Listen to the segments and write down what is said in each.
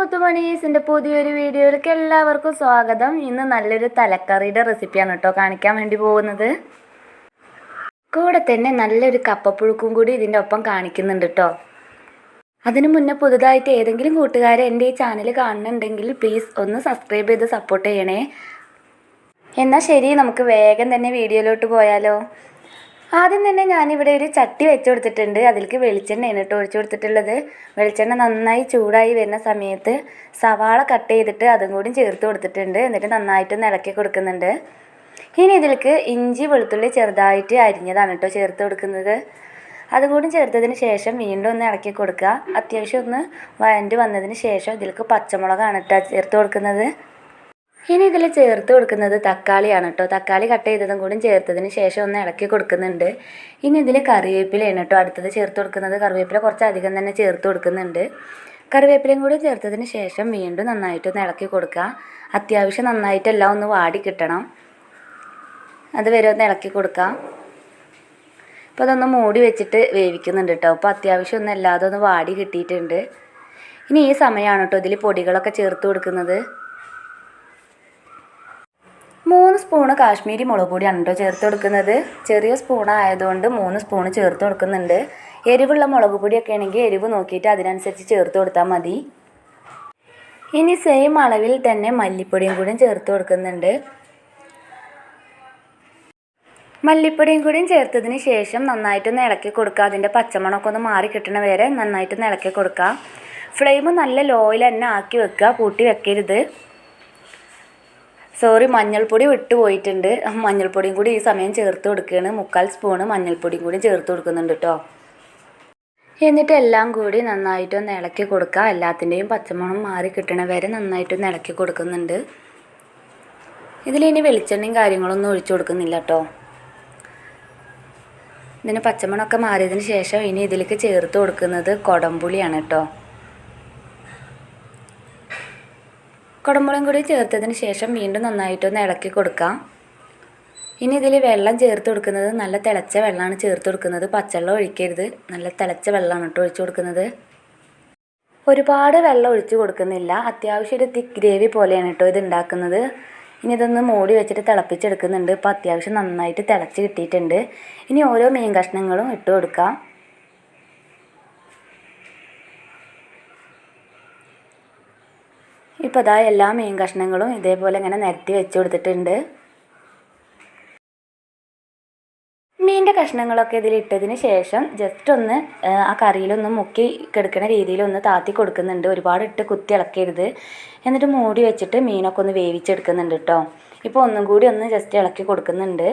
മുത്തുമണീസിന്റെ പുതിയൊരു വീഡിയോയിലേക്ക് എല്ലാവർക്കും സ്വാഗതം. ഇന്ന് നല്ലൊരു തലക്കറിയുടെ റെസിപ്പിയാണ് കേട്ടോ കാണിക്കാൻ വേണ്ടി പോകുന്നത്. കൂടെ തന്നെ നല്ലൊരു കപ്പപ്പുഴുക്കും കൂടി ഇതിന്റെ ഒപ്പം കാണിക്കുന്നുണ്ട് കേട്ടോ. അതിനു മുന്നേ പുതുതായിട്ട് ഏതെങ്കിലും കൂട്ടുകാരെ എന്റെ ഈ ചാനൽ കാണുന്നുണ്ടെങ്കിൽ പ്ലീസ് ഒന്ന് സബ്സ്ക്രൈബ് ചെയ്ത് സപ്പോർട്ട് ചെയ്യണേ. എന്നാൽ ശരി നമുക്ക് വേഗം തന്നെ വീഡിയോയിലോട്ട് പോയാലോ. ആദ്യം തന്നെ ഞാനിവിടെ ഒരു ചട്ടി വെച്ച് കൊടുത്തിട്ടുണ്ട്. അതിലേക്ക് വെളിച്ചെണ്ണയാണ് കേട്ടോ ഒഴിച്ചു കൊടുത്തിട്ടുള്ളത്. വെളിച്ചെണ്ണ നന്നായി ചൂടായി വരുന്ന സമയത്ത് സവാള കട്ട് ചെയ്തിട്ട് അതും കൂടി ചേർത്ത് കൊടുത്തിട്ടുണ്ട്. എന്നിട്ട് നന്നായിട്ടൊന്ന് ഇളക്കി കൊടുക്കുന്നുണ്ട്. ഇനി ഇതിലേക്ക് ഇഞ്ചി വെളുത്തുള്ളി ചെറുതായിട്ട് അരിഞ്ഞതാണ് കേട്ടോ ചേർത്ത് കൊടുക്കുന്നത്. അതും കൂടി ചേർത്തതിന് ശേഷം വീണ്ടും ഒന്ന് ഇളക്കി കൊടുക്കുക. അത്യാവശ്യം ഒന്ന് വഴണ്ട് വന്നതിന് ശേഷം ഇതിലേക്ക് പച്ചമുളകാണ് കേട്ടോ ചേർത്ത് കൊടുക്കുന്നത്. ഇനി ഇതിൽ ചേർത്ത് കൊടുക്കുന്നത് തക്കാളിയാണ് കേട്ടോ. തക്കാളി കട്ട് ചെയ്തതും കൂടി ചേർത്തതിന് ശേഷം ഒന്ന് ഇളക്കി കൊടുക്കുന്നുണ്ട്. ഇനി ഇതിൽ കറിവേപ്പിലയാണ് കേട്ടോ അടുത്തത് ചേർത്ത് കൊടുക്കുന്നത്. കറിവേപ്പില കുറച്ച് അധികം തന്നെ ചേർത്ത് കൊടുക്കുന്നുണ്ട്. കറിവേപ്പിലയും കൂടി ചേർത്തതിന് ശേഷം വീണ്ടും നന്നായിട്ടൊന്ന് ഇളക്കി കൊടുക്കുക. അത്യാവശ്യം നന്നായിട്ടെല്ലാം ഒന്ന് വാടി കിട്ടണം. അത് വരെ ഒന്ന് ഇളക്കി കൊടുക്കാം അപ്പോൾ അതൊന്ന് മൂടി വെച്ചിട്ട് വേവിക്കുന്നുണ്ട് കേട്ടോ. അപ്പോൾ അത്യാവശ്യം ഒന്ന് എല്ലാതും ഒന്ന് വാടി കിട്ടിയിട്ടുണ്ട്. ഇനി ഈ സമയമാണ് കേട്ടോ ഇതിൽ പൊടികളൊക്കെ ചേർത്ത് കൊടുക്കുന്നത് മൂന്ന് സ്പൂണ് കാശ്മീരി മുളക് പൊടിയാണ് ചേർത്ത് കൊടുക്കുന്നത്. ചെറിയ സ്പൂൺ ആയതുകൊണ്ട് മൂന്ന് സ്പൂണ് ചേർത്ത് കൊടുക്കുന്നുണ്ട്. എരിവുള്ള മുളക് പൊടിയൊക്കെ ആണെങ്കിൽ എരിവ് നോക്കിയിട്ട് അതിനനുസരിച്ച് ചേർത്ത് കൊടുത്താൽ മതി. ഇനി സെയിം അളവിൽ തന്നെ മല്ലിപ്പൊടിയും കൂടി ചേർത്ത് കൊടുക്കുന്നുണ്ട്. മല്ലിപ്പൊടിയും കൂടിയും ചേർത്തതിന് ശേഷം നന്നായിട്ടൊന്ന് ഇളക്കി കൊടുക്കുക. അതിന്റെ പച്ചമണമൊക്കെ ഒന്ന് മാറി കിട്ടണ വരെ നന്നായിട്ടൊന്ന് ഇളക്കി കൊടുക്കുക. ഫ്ലെയിം നല്ല ലോയിൽ തന്നെ ആക്കി വെക്കുക. കൂട്ടി വെക്കരുത്. സോറി മഞ്ഞൾപ്പൊടി വിട്ടു പോയിട്ടുണ്ട് മഞ്ഞൾപ്പൊടിയും കൂടി ഈ സമയം ചേർത്ത് കൊടുക്കുകയാണ്. മുക്കാൽ സ്പൂണ് മഞ്ഞൾപ്പൊടിയും കൂടി ചേർത്ത് കൊടുക്കുന്നുണ്ട് കേട്ടോ എന്നിട്ട് എല്ലാം കൂടി നന്നായിട്ടൊന്ന് ഇളക്കി കൊടുക്കുക. എല്ലാത്തിന്റെയും പച്ചമണം മാറി കിട്ടണ വരെ നന്നായിട്ടൊന്ന് ഇളക്കി കൊടുക്കുന്നുണ്ട്. ഇതിലിനി വെളിച്ചെണ്ണയും കാര്യങ്ങളൊന്നും ഒഴിച്ചു കൊടുക്കുന്നില്ല കേട്ടോ ഇതിന് പച്ചമണമൊക്കെ മാറിയതിന് ശേഷം ഇനി ഇതിലേക്ക് ചേർത്ത് കൊടുക്കുന്നത് കൊടംപുളിയാണ് കേട്ടോ കുടമ്പുളം കൂടി ചേർത്തതിന് ശേഷം വീണ്ടും നന്നായിട്ടൊന്ന് ഇളക്കി കൊടുക്കാം. ഇനി ഇതിൽ വെള്ളം ചേർത്ത് കൊടുക്കുന്നത് നല്ല തിളച്ച വെള്ളമാണ് ചേർത്ത് കൊടുക്കുന്നത്. പച്ചവെള്ളം ഒഴിക്കരുത്. നല്ല തിളച്ച വെള്ളമാണ് കേട്ടോ ഒഴിച്ചു കൊടുക്കുന്നത്. ഒരുപാട് വെള്ളം ഒഴിച്ചു കൊടുക്കുന്നില്ല. അത്യാവശ്യം ഒരു തിക്ക് ഗ്രേവി പോലെയാണ് കേട്ടോ ഇത് ഉണ്ടാക്കുന്നത്. ഇനി ഇതൊന്ന് മൂടി വെച്ചിട്ട് തിളപ്പിച്ചെടുക്കുന്നുണ്ട്. ഇപ്പോൾ അത്യാവശ്യം നന്നായിട്ട് തിളച്ച് കിട്ടിയിട്ടുണ്ട്. ഇനി ഓരോ മീൻ കഷ്ണങ്ങളും ഇട്ട് കൊടുക്കാം. ഇപ്പോൾ അതാ എല്ലാ മീൻ കഷ്ണങ്ങളും ഇതേപോലെ ഇങ്ങനെ നിരത്തി വെച്ച് കൊടുത്തിട്ടുണ്ട്. മീനിന്റെ കഷ്ണങ്ങളൊക്കെ ഇതിലിട്ടതിന് ശേഷം ജസ്റ്റ് ഒന്ന് ആ കറിയിലൊന്ന് മുക്കി കിടക്കുന്ന രീതിയിൽ ഒന്ന് താത്തി കൊടുക്കുന്നുണ്ട്. ഒരുപാട് ഇട്ട് കുത്തി ഇളക്കരുത്. എന്നിട്ട് മൂടി വെച്ചിട്ട് മീനൊക്കെ ഒന്ന് വേവിച്ചെടുക്കുന്നുണ്ട് കേട്ടോ ഇപ്പോൾ ഒന്നും കൂടി ഒന്ന് ജസ്റ്റ് ഇളക്കി കൊടുക്കുന്നുണ്ട്.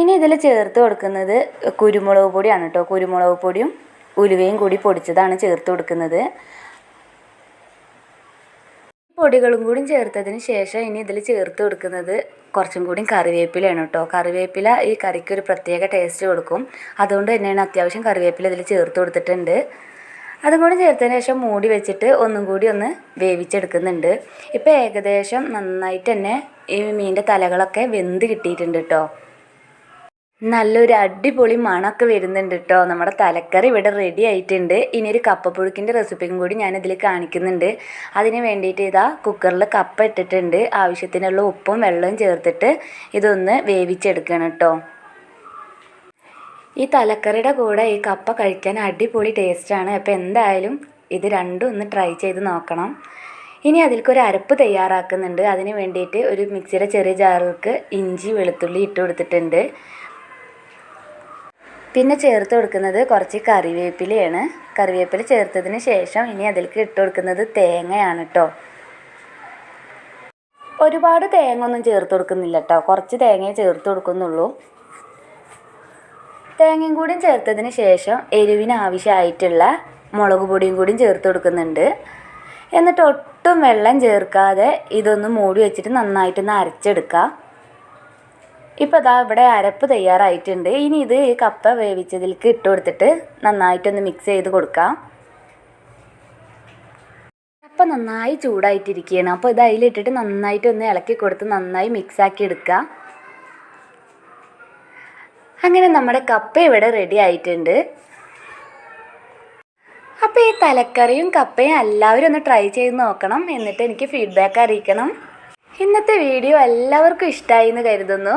ഇനി ഇതിൽ ചേർത്ത് കൊടുക്കുന്നത് കുരുമുളക് പൊടിയാണ് കേട്ടോ കുരുമുളക് പൊടിയും ഉലുവയും കൂടി പൊടിച്ചതാണ് ചേർത്ത് കൊടുക്കുന്നത്. പൊടികളും കൂടി ചേർത്തതിന് ശേഷം ഇനി ഇതിൽ ചേർത്ത് കൊടുക്കുന്നത് കുറച്ചും കൂടി കറിവേപ്പിലയാണ് കേട്ടോ. കറിവേപ്പില ഈ കറിക്ക് ഒരു പ്രത്യേക ടേസ്റ്റ് കൊടുക്കും. അതുകൊണ്ട് തന്നെയാണ് അത്യാവശ്യം കറിവേപ്പില ഇതിൽ ചേർത്ത് കൊടുത്തിട്ടുണ്ട്. അതും കൂടി ചേർത്തതിന് ശേഷം മൂടി വെച്ചിട്ട് ഒന്നും കൂടി ഒന്ന് വേവിച്ചെടുക്കുന്നുണ്ട്. ഇപ്പോൾ ഏകദേശം നന്നായിട്ട് തന്നെ ഈ മീനിന്റെ തലകളൊക്കെ വെന്ത് കിട്ടിയിട്ടുണ്ട് കേട്ടോ. നല്ലൊരു അടിപൊളി മണമൊക്കെ വരുന്നുണ്ട് കേട്ടോ നമ്മുടെ തലക്കറി ഇവിടെ റെഡി ആയിട്ടുണ്ട്. ഇനി ഒരു കപ്പപ്പുഴുക്കിന്റെ റെസിപ്പിയും കൂടി ഞാനിതിൽ കാണിക്കുന്നുണ്ട്. അതിന് വേണ്ടിയിട്ട് ഇതാ കുക്കറിൽ കപ്പ ഇട്ടിട്ടുണ്ട്. ആവശ്യത്തിനുള്ള ഉപ്പും വെള്ളവും ചേർത്തിട്ട് ഇതൊന്ന് വേവിച്ചെടുക്കണം കേട്ടോ ഈ തലക്കറിയുടെ കൂടെ ഈ കപ്പ കഴിക്കാൻ അടിപൊളി ടേസ്റ്റാണ് അപ്പോൾ എന്തായാലും ഇത് രണ്ടും ഒന്ന് ട്രൈ ചെയ്ത് നോക്കണം. ഇനി അതിൽക്കൊരു അരപ്പ് തയ്യാറാക്കുന്നുണ്ട്. അതിന് വേണ്ടിയിട്ട് ഒരു മിക്സിയുടെ ചെറിയ ജാറിലേക്ക് ഇഞ്ചി വെളുത്തുള്ളി ഇട്ട് കൊടുത്തിട്ടുണ്ട്. പിന്നെ ചേർത്ത് കൊടുക്കുന്നത് കുറച്ച് കറിവേപ്പിലയാണ്. കറിവേപ്പില ചേർത്തതിന് ശേഷം ഇനി അതിലേക്ക് ഇട്ട് കൊടുക്കുന്നത് തേങ്ങയാണ് കേട്ടോ ഒരുപാട് തേങ്ങ ഒന്നും ചേർത്ത് കൊടുക്കുന്നില്ല കേട്ടോ കുറച്ച് തേങ്ങയെ ചേർത്ത് കൊടുക്കുന്നുള്ളൂ. തേങ്ങയും കൂടിയും ചേർത്തതിന് ശേഷം എരിവിന് ആവശ്യമായിട്ടുള്ള മുളക് പൊടിയും കൂടിയും ചേർത്ത് കൊടുക്കുന്നുണ്ട്. എന്നിട്ട് ഒട്ടും വെള്ളം ചേർക്കാതെ ഇതൊന്ന് മൂടി വെച്ചിട്ട് നന്നായിട്ടൊന്ന് അരച്ചെടുക്കുക ഇപ്പോൾ ഇതാ ഇവിടെ അരപ്പ് തയ്യാറായിട്ടുണ്ട്. ഇനി ഇത് ഈ കപ്പ വേവിച്ചതിലേക്ക് ഇട്ട് കൊടുത്തിട്ട് നന്നായിട്ടൊന്ന് മിക്സ് ചെയ്ത് കൊടുക്കാം. കപ്പ നന്നായി ചൂടായിട്ടിരിക്കുകയാണ്. അപ്പോൾ ഇത് അതിലിട്ടിട്ട് നന്നായിട്ടൊന്ന് ഇളക്കി കൊടുത്ത് നന്നായി മിക്സാക്കി എടുക്കുക. അങ്ങനെ നമ്മുടെ കപ്പ ഇവിടെ റെഡി ആയിട്ടുണ്ട്. അപ്പോൾ ഈ തലക്കറിയും കപ്പയും എല്ലാവരും ഒന്ന് ട്രൈ ചെയ്ത് നോക്കണം. എന്നിട്ട് എനിക്ക് ഫീഡ്ബാക്ക് അറിയിക്കണം. ഇന്നത്തെ വീഡിയോ എല്ലാവർക്കും ഇഷ്ടമായി എന്ന് കരുതുന്നു.